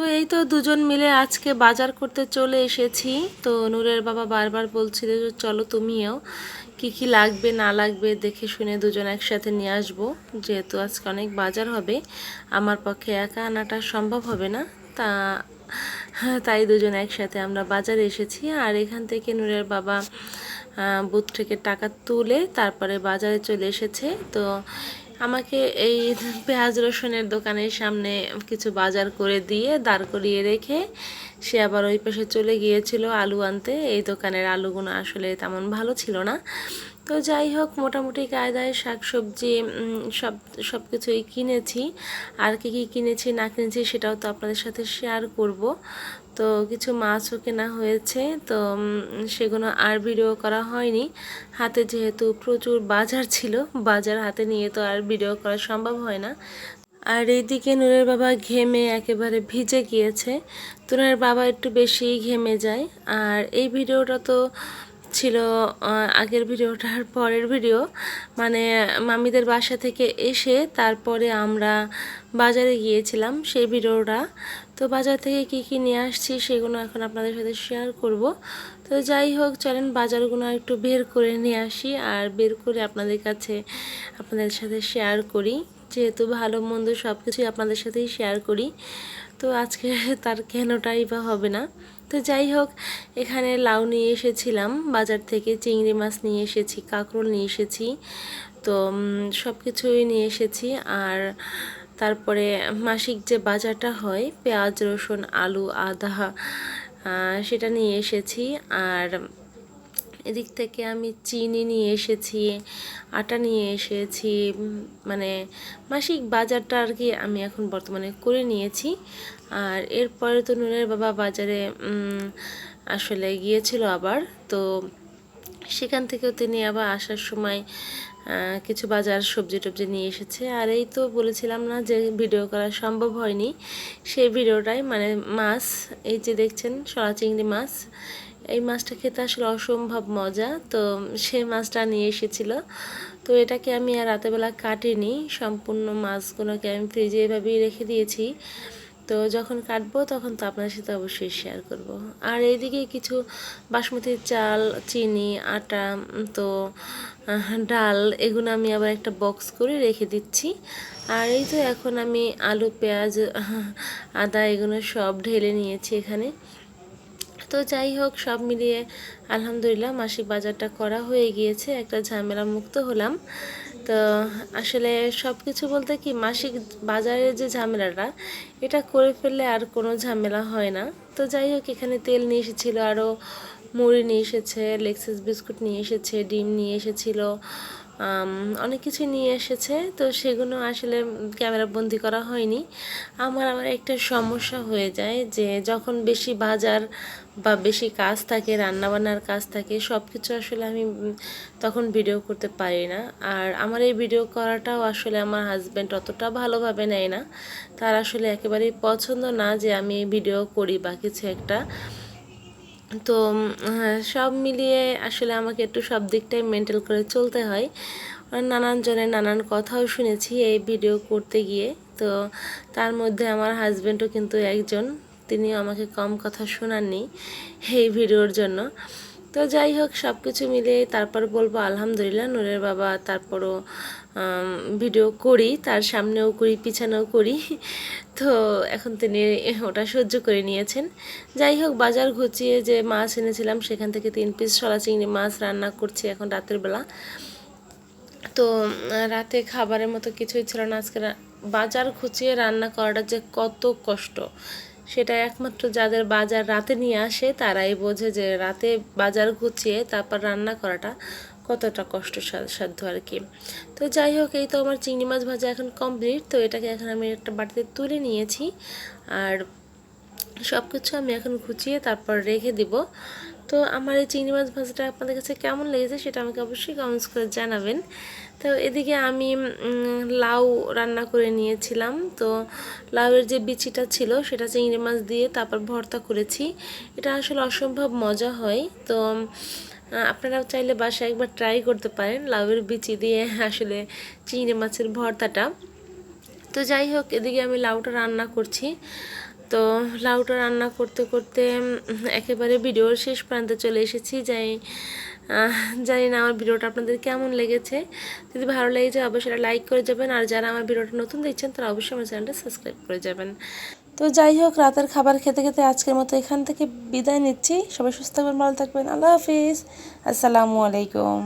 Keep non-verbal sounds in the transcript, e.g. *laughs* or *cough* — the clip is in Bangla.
তো এই তো দুজন মিলে আজকে বাজার করতে চলে এসেছি। তো নূরের বাবা বারবার বলছিল যে, চলো তুমিও, কি কি লাগবে, না লাগবে, দেখে শুনে দুজন একসাথে নিয়ে আসব। যেহেতু আজকে অনেক বাজার হবে, আমার পক্ষে একা আনাটা সম্ভব হবে না। তা, তাই দুজন একসাথে আমরা বাজারে এসেছি। আর এখান থেকে নূরের বাবা বুথ থেকে টাকা তুলে তারপরে বাজারে চলে এসেছে। তো আমাকে এই পেঁয়াজ রসুনের দোকানের সামনে কিছু বাজার করে দিয়ে দাঁড় করিয়ে রেখে সে আবার ওই পাশে চলে গিয়েছিল আলু আনতে। এই দোকানের আলুগুলো আসলে তেমন ভালো ছিল না। তো যাই হোক, মোটামুটি কায়দায় শাক সবজি সব সব কিছুই কিনেছি। আর কি কি কিনেছি, না কিনেছি সেটাও তো আপনাদের সাথে শেয়ার করব। তো কিছু মাছও কেনা হয়েছে, তো সেগুলো আর ভিডিও করা হয়নি। হাতে যেহেতু প্রচুর বাজার ছিল, বাজার হাতে নিয়ে তো আর ভিডিও করা সম্ভব হয় না। আর এইদিকে নূরের বাবা ঘেমে একেবারে ভিজে গিয়েছে। তুনের বাবা একটু বেশি ঘেমে যায়। আর এই ভিডিওটা তো ছিল আগের ভিডিওটার পরের ভিডিও। মানে মামিদের বাসা থেকে এসে তারপরে আমরা বাজারে গিয়েছিলাম সেই ভিডিওটা। তো বাজার থেকে কি কি নিয়ে আসছি সেগুলো এখন আপনাদের সাথে শেয়ার করব। তো যাই হোক, চলেন বাজারগুলো একটু বের করে নিয়ে আসি আর বের করে আপনাদের কাছে, আপনাদের সাথে শেয়ার করি। যেহেতু ভালো মন্দ সব কিছুই আপনাদের সাথেই শেয়ার করি, তো আজকে *laughs* তার কেনটাই বা হবে না। তো যাই হোক, এখানে লাউ নিয়ে এসেছিলাম, বাজার থেকে চিংড়ি মাছ নিয়ে এসেছি, কাঁকরোল নিয়ে এসেছি, তো সব কিছুই নিয়ে এসেছি। আর তারপরে মাসিক যে বাজারটা হয়, পেঁয়াজ, রসুন, আলু, আদা সেটা নিয়ে এসেছি। আর এদিক থেকে আমি চিনি নিয়ে এসেছি, আটা নিয়ে এসেছি মানে মাসিক বাজারটা আর কি আমি এখন বর্তমানে করে নিয়েছি। আর এরপরে তো নুনের বাবা বাজারে আসলে গিয়েছিল আবার, তো সেখান থেকেও তিনি আবার আসার সময় কিছু বাজার সবজি টবজি নিয়ে এসেছে। আর এই তো বলেছিলাম না যে ভিডিও করা সম্ভব হয়নি। সেই ভিডিওটাই মানে মাছ, এই যে দেখছেন সরা চিংড়ি মাছ, এই মাছটা খেতে আসলে অসম্ভব মজা। তো সেই মাছটা নিয়ে এসেছিল। তো এটাকে আমি আর রাতেবেলা কাটিনি। সম্পূর্ণ মাছগুলোকে আমি ফ্রিজে এভাবেই রেখে দিয়েছি। তো যখন কাটবো তখন তো আপনার সাথে অবশ্যই শেয়ার করব। আর এইদিকে কিছু বাসমতি চাল, চিনি, আটা তো ডাল এগুলো আমি আবার একটা বক্স করে রেখে দিচ্ছি। আর এই তো এখন আমি আলু, পেঁয়াজ আদা এগুলো সব ঢেলে নিয়েছি এখানে। তো যাই হোক, সব মিলিয়ে আলহামদুলিল্লাহ মাসিক বাজারটা করা হয়ে গিয়েছে, একটা ঝামেলা মুক্ত হলাম। তো আসলে সব কিছু বলতে কি মাসিক বাজারের যে ঝামেলাটা, এটা করে ফেললে আর কোনো ঝামেলা হয় না। তো যাই হোক, এখানে তেল নিয়ে এসেছিল আরও মুড়ি নিয়ে এসেছে লেক্সেস বিস্কুট নিয়ে এসেছে, ডিম নিয়ে এসেছিল। অনেক কিছু নিয়ে এসেছে। তো সেগুলো আসলে ক্যামেরা বন্দি করা হয়নি। আমার আবার একটা সমস্যা হয়ে যায় যে যখন বেশি বাজার বা বেশি কাজ থাকে, রান্নাবান্নার কাজ থাকে সব কিছু আসলে আমি তখন ভিডিও করতে পারি না। আর আমার এই ভিডিও করাটাও আসলে আমার হাজব্যান্ড অতটা ভালোভাবে নেয় না। তার আসলে একেবারেই পছন্দ না যে আমি ভিডিও করি বা কিছু একটা। তো হ্যাঁ, সব মিলিয়ে আসলে আমাকে একটু সব দিকটাই মেনটেন করে চলতে হয়। নানান জনের নানান কথাও শুনেছি এই ভিডিও করতে গিয়ে। তো তার মধ্যে আমার হাজব্যান্ডও কিন্তু একজন। তিনিও আমাকে কম কথা শোনাননি এই ভিডিওর জন্য। তো যাই হোক সব কিছু মিলে তারপর বলব আলহামদুলিল্লাহ নূরের বাবা তারপরও ভিডিও করি, তার সামনেও করি, পিছনেও করি। তো এখন তিনি ওটা সহ্য করে নিয়েছেন। যাই হোক, বাজার ঘুচিয়ে যে মাছ এনেছিলাম, সেখান থেকে তিন পিস সলা চিংড়ি মাছ রান্না করছি এখন রাতের বেলা। তো, রাতে খাবারের মতো কিছুই ছিল না। আজকে বাজার খুঁচিয়ে রান্না করাটা যে কত কষ্ট। সেটা একমাত্র যাদের বাজার রাতে নিয়ে আসে, তারাই বোঝে যে রাতে বাজার গুছিয়ে তারপর রান্না করাটা কতটা কষ্ট সাধ্য আর কি। তো যাই হোক, এই তো আমার চিংড়ি মাছ ভাজা এখন কমপ্লিট তো এটাকে এখন আমি একটা বাটিতে তুলে নিয়েছি। আর সব কিছু আমি এখন গুছিয়ে তারপর রেখে দিব। তো আমার এই চিংড়ি মাছ ভাজাটা আপনাদের কাছে কেমন লেগেছে সেটা আমাকে অবশ্যই কমেন্টস করে জানাবেন। তো এদিকে আমি লাউ রান্না করে নিয়েছিলাম। তো লাউয়ের যে বিচিটা ছিল সেটা চিংড়ি মাছ দিয়ে তারপর ভর্তা করেছি। এটা আসলে অসম্ভব মজা হয়। তো আহ, আপনারা চাইলে বাসায় একবার ট্রাই করতে পারেন। লাউয়ের বিচি দিয়ে আসলে চিংড়ি মাছের ভর্তাটা। তো যাই হোক এদিকে আমি লাউটা রান্না করছি। তো লাউটা রান্না করতে করতে একেবারে ভিডিওর শেষ প্রান্তে চলে এসেছি। যাই জানি না আমার ভিডিওটা আপনাদের কেমন লেগেছে। যদি ভালো লেগেছে অবশ্যই লাইক করে যাবেন। আর যারা আমার ভিডিওটা নতুন দেখছেন তারা অবশ্যই আমার চ্যানেলটা সাবস্ক্রাইব করে যাবেন। তো যাই হোক, রাতের খাবার খেতে খেতে আজকের মতো এখান থেকে বিদায় নিচ্ছি। সবাই সুস্থ থাকবেন, ভালো থাকবেন। আল্লাহ হাফিজ। আসসালামু আলাইকুম।